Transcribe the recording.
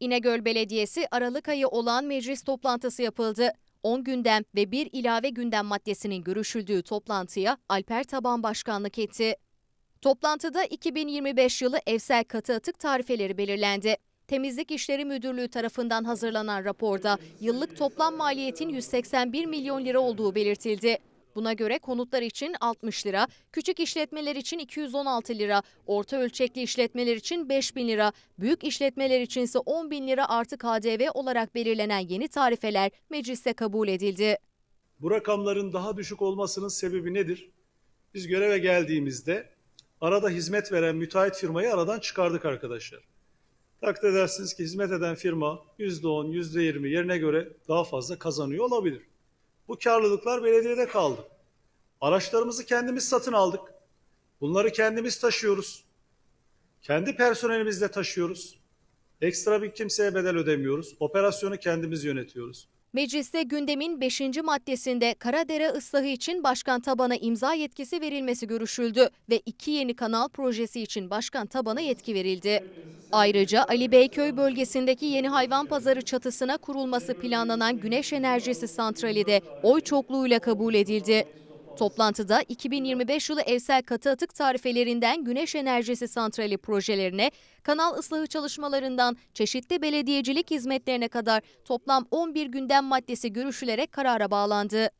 İnegöl Belediyesi Aralık ayı olan meclis toplantısı yapıldı. 10 gündem ve bir ilave gündem maddesinin görüşüldüğü toplantıya Alper Taban başkanlık etti. Toplantıda 2025 yılı evsel katı atık tarifeleri belirlendi. Temizlik İşleri Müdürlüğü tarafından hazırlanan raporda yıllık toplam maliyetin 181 milyon lira olduğu belirtildi. Buna göre konutlar için 60 lira, küçük işletmeler için 216 lira, orta ölçekli işletmeler için 5 bin lira, büyük işletmeler için ise 10 bin lira artı KDV olarak belirlenen yeni tarifeler mecliste kabul edildi. Bu rakamların daha düşük olmasının sebebi nedir? Biz göreve geldiğimizde arada hizmet veren müteahhit firmayı aradan çıkardık arkadaşlar. Takdir edersiniz ki hizmet eden firma %10, %20 yerine göre daha fazla kazanıyor olabilir. Bu karlılıklar belediyede kaldı. Araçlarımızı kendimiz satın aldık. Bunları kendimiz taşıyoruz. Kendi personelimizle taşıyoruz. Ekstra bir kimseye bedel ödemiyoruz. Operasyonu kendimiz yönetiyoruz. Mecliste gündemin 5. maddesinde Karadere ıslahı için Başkan Taban'a imza yetkisi verilmesi görüşüldü ve iki yeni kanal projesi için Başkan Taban'a yetki verildi. Ayrıca Ali Beyköy bölgesindeki yeni hayvan pazarı çatısına kurulması planlanan güneş enerjisi santrali de oy çokluğuyla kabul edildi. Toplantıda 2025 yılı evsel katı atık tarifelerinden güneş enerjisi santrali projelerine, kanal ıslahı çalışmalarından çeşitli belediyecilik hizmetlerine kadar toplam 11 gündem maddesi görüşülerek karara bağlandı.